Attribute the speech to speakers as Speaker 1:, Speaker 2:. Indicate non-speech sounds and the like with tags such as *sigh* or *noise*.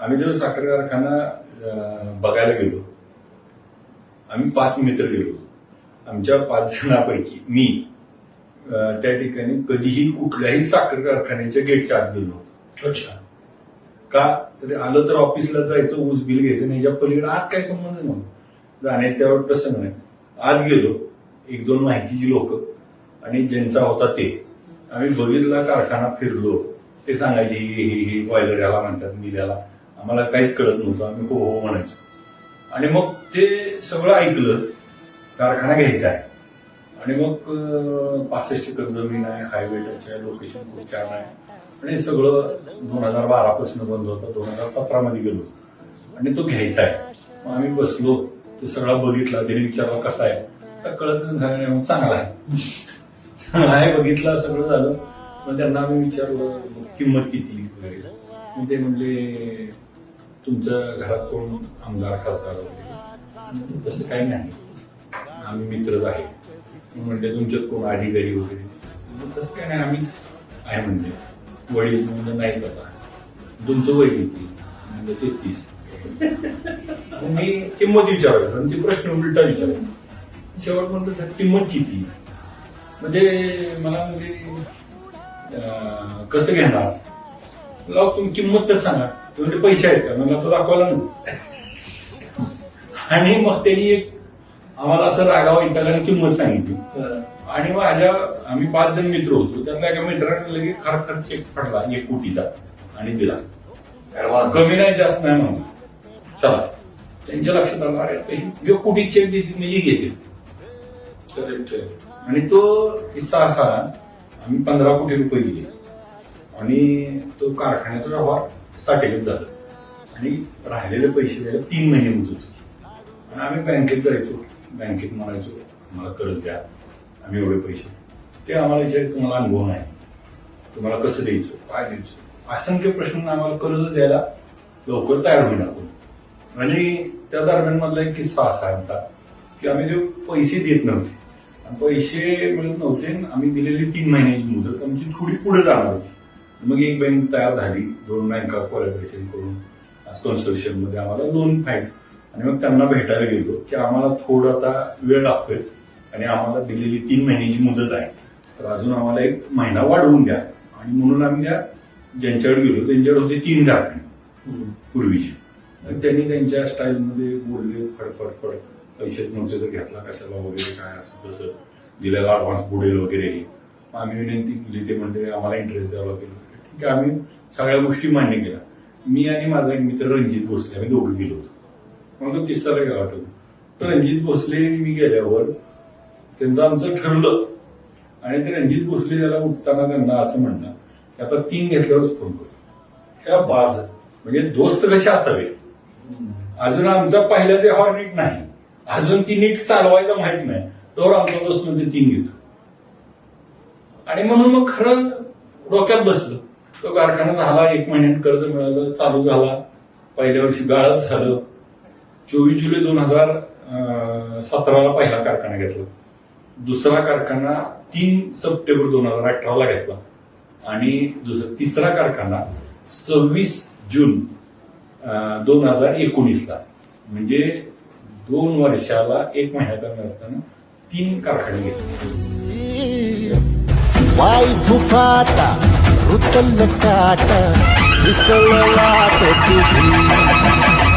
Speaker 1: आम्ही जो साखर कारखाना बघायला गेलो आम्ही पाच मित्र गेलो. आमच्या पाच जणांपैकी मी त्या ठिकाणी कधीही कुठल्याही साखर कारखान्याच्या गेटच्या आत गेलो.
Speaker 2: अच्छा.
Speaker 1: का? तर आलं तर ऑफिसला जायचं ऊस बिल घ्यायचं आणि याच्या पलीकडे आत काय संबंध नव्हता जाण्यात त्यावर प्रसंग नाही. आत गेलो एक दोन माहितीची लोक आणि ज्यांचा होता ते. आम्ही बघितला कारखाना फिरलो. ते सांगायचे हे हे हे बॉयलर याला म्हणतात मिल याला. आम्हाला काहीच कळत नव्हतं. आम्ही हो हो म्हणायचो. आणि मग ते सगळं ऐकलं कारखाना घ्यायचा आहे. आणि मग पासष्ट एकर जमीन आहे हायवे टच आहे लोकेशन खूप छान आहे. आणि सगळं दोन हजार बारा पासून बंद होतं दोन हजार सतरा मध्ये गेलो. आणि तो घ्यायचा आहे. मग आम्ही बसलो ते सगळा बघितला त्याने विचारला कसा आहे? तर कळत नाही मग चांगला आहे. *laughs* चांगला आहे बघितला सगळं झालं. मग त्यांना आम्ही विचारलं किंमत किती? वगैरे. ते म्हणले तुमच्या घरात कोण आमदार खासदार वगैरे? तसं काही नाही. आम्ही मित्रच आहे. म्हणजे तुमच्यात कोण अधिकारी वगैरे? तसं काही नाही. आम्हीच आहे म्हणजे. वडील म्हणजे नाही आता तुमचं वय किती? म्हणजे तेहतीस. मग मी किंमत विचारायचो. आणि ते प्रश्न उलटा विचारायचो. शेवट म्हणतो सर किंमत किती? म्हणजे मला म्हणजे कसं घेणार? लाव तुम्ही किंमत तर सांगा. ते म्हणजे पैसे आहेत का? मला तो दाखवायला नको. आणि मग त्यांनी एक आम्हाला असं रागावा इंटाला किंमत सांगितली. आणि माझ्या आम्ही पाच जण मित्र होतो. त्यातल्या एका मित्राने लगेच खर खर चेक फाडला एक कोटीचा आणि दिला. कमी नाही जास्त नाही म्हणून. चला. त्यांच्या लक्षात आलं अरे एक कोटी चेक देतील म्हणजे घेतील. आणि तो किस्सा असा आम्ही पंधरा कोटी रुपये दिले. आणि तो कारखान्याचा व्यवहार साठ झाला. आणि राहिलेले पैसे द्यायला तीन महिने मुदत आणि आम्ही बँकेत जायचो. बँकेत म्हणायचो मला कर्ज द्या. आम्ही एवढे पैसे ते आम्हाला विचार तुम्हाला अनुभव नाही तुम्हाला कसं द्यायचं काय द्यायचं? असंख्य प्रश्न आम्हाला कर्ज द्यायला लवकर तयार होईल आपण आणि त्या दरम्यान मधला एक किस्सा असा आमचा की आम्ही जे पैसे देत नव्हते. पैसे मिळत नव्हते आणि आम्ही दिलेली तीन महिन्याची मुदत आमची थोडी पुढे जाणार होती. मग एक बँक तयार झाली. दोन बँका कोलॅबरेशन करून आज मध्ये आम्हाला दोन फाईट आणि मग त्यांना भेटायला गेलो की आम्हाला थोडं आता वेळ लागतोय आणि आम्हाला दिलेली तीन महिन्याची मुदत आहे. तर अजून आम्हाला एक महिना वाढवून द्या. आणि म्हणून आम्ही त्या ज्यांच्याकडे गेलो त्यांच्याकडे होते तीन कारखाने पूर्वीचे. त्यांनी त्यांच्या स्टाईलमध्ये बोलले फडफड फड पैसेच नव्हते तर घेतला कशाला वगैरे काय असं तसं. दिलेला अडव्हान्स बुडेल वगैरे. आम्ही विनंती केली ते म्हणजे आम्हाला इंटरेस्ट द्यावा लागेल. की आम्ही सगळ्या गोष्टी मान्य केल्या. मी आणि माझा एक मित्र रणजित भोसले आम्ही दोघं गेलो होतो. मग तो किस्सा वेगळा आठवतो. तर रणजित भोसले मी गेल्यावर त्यांचं आमचं ठरलं आणि ते रणजित भोसले त्याला उठताना त्यांना असं म्हणणं की आता तीन घेतल्यावरच फोन करतो ह्या बाद म्हणजे दोस्त कसे असावे? अजून आमचा पहिल्याच हॉर्न नीट नाही. अजून ती नीट चालवायचं माहीत नाही. तोवर आमचा दोस्त म्हणजे तीन घेतो. आणि म्हणून मग खरं डोक्यात बसलं. तो कारखाना झाला एक महिन्यात कर्ज मिळालं चालू झाला. पहिल्या वर्षी गाळप झालं. चोवीस जुलै दोन हजार सतराला पहिला कारखाना घेतला. दुसरा कारखाना तीन सप्टेंबर दोन हजार अठराला घेतला. आणि दुसरा तिसरा कारखाना सव्वीस जून दोन हजार एकोणीसला. म्हणजे दोन वर्षाला एक महिना कमी असताना तीन कारखाने घेतले.
Speaker 3: वाई फुफाटा रुतल काटा दिसला तो तुझी